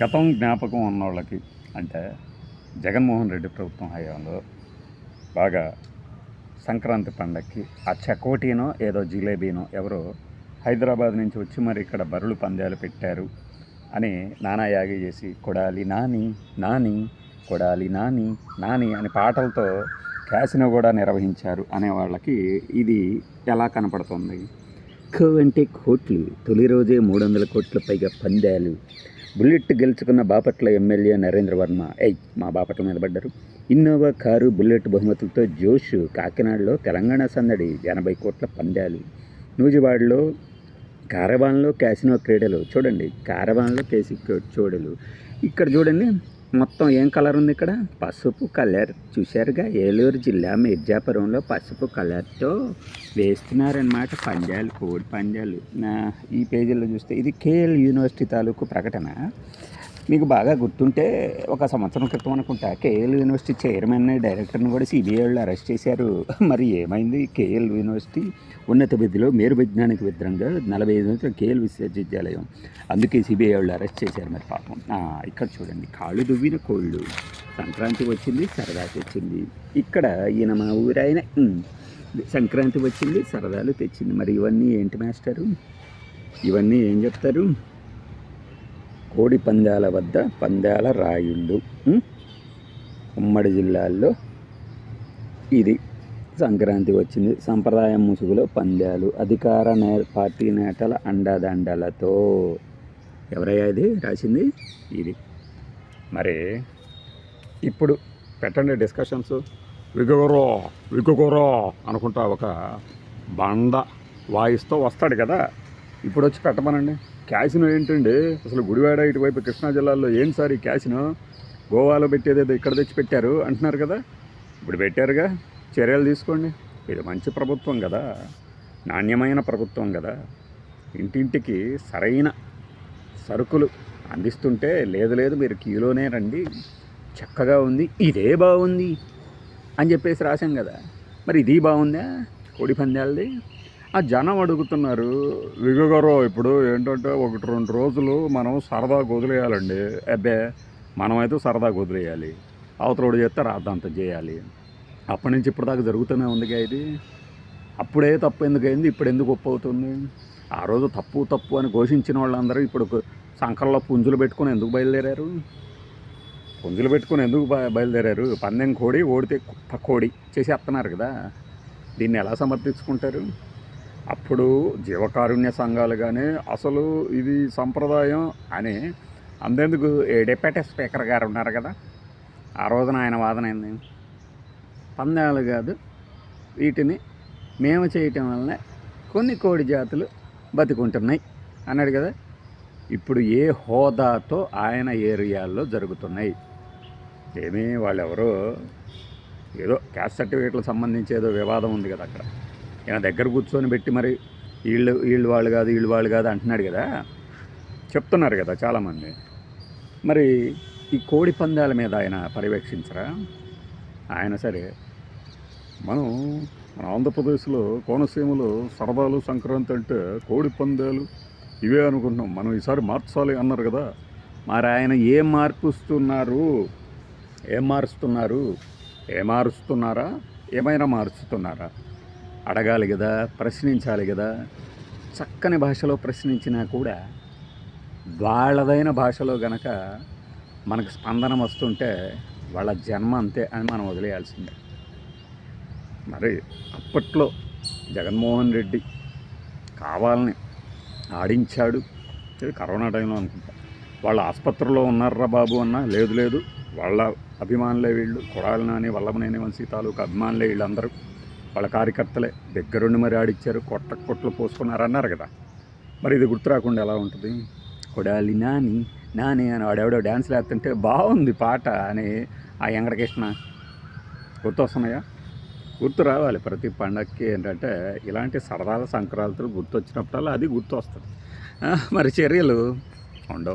గతం జ్ఞాపకం ఉన్నోళ్ళకి అంటే జగన్మోహన్ రెడ్డి ప్రభుత్వం హయాంలో బాగా సంక్రాంతి పండక్కి ఆ చకోటీనో ఏదో జిలేబీనో ఎవరో హైదరాబాద్ నుంచి వచ్చి మరి ఇక్కడ బరులు పందాలు పెట్టారు అని నానా యాగి చేసి కొడాలి నాని నాని కొడాలి నాని నాని అని పాటలతో క్యాసినో కూడా నిర్వహించారు అనే వాళ్ళకి ఇది ఎలా కనపడుతుంది? కో అంటే కోట్లు తొలి రోజే మూడు వందల కోట్ల పైగా పందాలు బుల్లెట్ గెలుచుకున్న బాపట్ల ఎమ్మెల్యే నరేంద్ర వర్మ. ఎయ్ మా బాపట్ల మీద పడ్డారు. ఇన్నోవా కారు బుల్లెట్ బహుమతులతో జోష్ కాకినాడలో తెలంగాణ సందడి. ఎనభై కోట్ల పందాలు. నూజివాడలో కారవాన్లో క్యాసినో క్రీడలు. చూడండి కారవాన్లో కేసీ చోడలు. ఇక్కడ చూడండి మొత్తం ఏం కలర్ ఉంది ఇక్కడ? పసుపు కలర్. చూశారుగా ఏలూరు జిల్లా మిర్జాపురంలో పసుపు కలర్తో వేస్తున్నారనమాట పంజాలు కోడి పంజాలు. నా ఈ పేజీలో చూస్తే ఇది కేఎల్ యూనివర్సిటీ తాలూకు ప్రకటన. మీకు బాగా గుర్తుంటే ఒక సంవత్సరం క్రితం అనుకుంటా కేఎల్ యూనివర్సిటీ చైర్మన్ డైరెక్టర్ని కూడా సిబిఐ వాళ్ళు అరెస్ట్ చేశారు. మరి ఏమైంది? కేఎల్ యూనివర్సిటీ ఉన్నత విధిలో మేరు వైజ్ఞానిక విద్రంగా నలభై ఐదు సంవత్సరాలు కేఎల్ విశ్వవిద్యాలయం. అందుకే సిబిఐ వాళ్ళు అరెస్ట్ చేశారు మరి పాపం. ఇక్కడ చూడండి కాళ్ళు దువ్విన కోళ్ళు. సంక్రాంతి వచ్చింది సరదా తెచ్చింది. ఇక్కడ ఈయన మా ఊరాయన సంక్రాంతి వచ్చింది సరదాలు తెచ్చింది. మరి ఇవన్నీ ఏంటి మాస్టరు? ఇవన్నీ ఏం చెప్తారు? కోడి పందాల వద్ద పందాల రాయుళ్ళు ఉమ్మడి జిల్లాల్లో ఇది సంక్రాంతి వచ్చింది. సంప్రదాయ ముసుగులో పందాలు అధికార నే పార్టీ నేతల అండదండలతో. ఎవరయ్యా ఇది? రాసింది ఇది. మరి ఇప్పుడు పెట్టండి డిస్కషన్స్. విగోరో విగగురో అనుకుంటా ఒక బండ వాయిస్తో వస్తాడు కదా. ఇప్పుడు వచ్చి పెట్టమనండి. క్యాసినో ఏంటండి? అసలు గుడివాడ ఇటువైపు కృష్ణా జిల్లాలో ఏంటి సార్ ఈ క్యాసినో? గోవాలో పెట్టేదేదో ఇక్కడ తెచ్చి పెట్టారు అంటున్నారు కదా. ఇప్పుడు పెట్టారుగా. చర్యలు తీసుకోండి. ఇది మంచి ప్రభుత్వం కదా. నాణ్యమైన ప్రభుత్వం కదా. ఇంటింటికి సరైన సరుకులు అందిస్తుంటే లేదు లేదు మీరు క్యూలోనే రండి. చక్కగా ఉంది. ఇదే బాగుంది అని చెప్పేసి రాశాం కదా. మరి ఇది బాగుందా? కోడి పందాలది? ఆ జనం అడుగుతున్నారు విగగరో ఇప్పుడు ఏంటంటే ఒకటి రెండు రోజులు మనం సరదాగా వదిలేయాలండి అబ్బే మనమైతే సరదాగా వదిలేయాలి అవతలోడు చేస్తే రాద్దంత చేయాలి. అప్పటి నుంచి ఇప్పటిదాకా జరుగుతూనే ఉందిగా ఇది. అప్పుడే తప్పు ఎందుకు అయింది ఇప్పుడు ఎందుకు గొప్ప అవుతుంది? ఆ రోజు తప్పు తప్పు అని ఘోషించిన వాళ్ళందరూ ఇప్పుడు సంకల్లో పుంజులు పెట్టుకొని ఎందుకు బయలుదేరారు? పుంజులు పెట్టుకొని ఎందుకు బయలుదేరారు? పందెం కోడి ఓడితే కుప్ప కోడి చేసి వస్తున్నారు కదా. దీన్ని ఎలా సమర్థించుకుంటారు? అప్పుడు జీవకారుణ్య సంఘాలు కానీ అసలు ఇది సంప్రదాయం అని అందేందుకు ఏడేపేట స్పీకర్ గారు ఉన్నారు కదా? ఆ రోజున ఆయన వాదన ఏంది? పందాలు కాదు వీటిని మేము చేయటం వలన కొన్ని కోడి జాతులు బతికుంటున్నాయి అన్నాడు కదా? ఇప్పుడు ఏ హోదాతో ఆయన ఏరియాల్లో జరుగుతున్నాయి? ఏమీ వాళ్ళెవరో ఏదో క్యాస్ట్ సర్టిఫికేట్లకు సంబంధించి ఏదో వివాదం ఉంది కదా అక్కడ. ఏమైనా దగ్గర కూర్చొని పెట్టి మరి వీళ్ళు వీళ్ళు వాళ్ళు కాదు వీళ్ళు వాళ్ళు కాదు అంటున్నాడు కదా. చెప్తున్నారు కదా చాలామంది. మరి ఈ కోడి పందాల మీద ఆయన పర్యవేక్షించరా? ఆయన సరే. మనం మన ఆంధ్రప్రదేశ్లో కోనసీమలో సరదాలు సంక్రాంతి అంటే కోడి పందాలు ఇవే అనుకుంటున్నాం. మనం ఈసారి మార్చాలి అన్నారు కదా. మరి ఆయన ఏం మార్పుస్తున్నారు? ఏం మారుస్తున్నారు? ఏ మారుస్తున్నారా? ఏమైనా మారుస్తున్నారా? అడగాలి కదా ప్రశ్నించాలి కదా. చక్కని భాషలో ప్రశ్నించినా కూడా వాళ్ళదైన భాషలో గనక మనకు స్పందన వస్తుంటే వాళ్ళ జన్మ అంతే అని మనం వదిలేయాల్సిందే. మరి అప్పట్లో జగన్మోహన్ రెడ్డి కావాలని ఆడించాడు. ఇది కరోనా టైంలో అనుకుంటా. వాళ్ళ ఆసుపత్రిలో ఉన్నారా బాబు అన్న? లేదు లేదు. వాళ్ళ అభిమానులే వీళ్ళు. కొడాలి నాని వల్లభనేని వంశీ తాలూకు అభిమానులే వీళ్ళందరూ. వాళ్ళ కార్యకర్తలే. దగ్గరుండి మరి ఆడిచ్చారు. కొట్ట కొట్లు పోసుకున్నారు అన్నారు కదా. మరి ఇది గుర్తు రాకుండా ఎలా ఉంటుంది? కొడాలి నాని నాని అని వాడెవడో డ్యాన్స్ వేస్తుంటే బాగుంది పాట అని ఆ వెంకటకృష్ణ. గుర్తు వస్తున్నాయా గుర్తు రావాలి ప్రతి పండగకి ఏంటంటే ఇలాంటి సరదాల సంక్రాంతులు గుర్తొచ్చినప్పుడల్లా అది గుర్తు వస్తుంది మరి చర్యలు?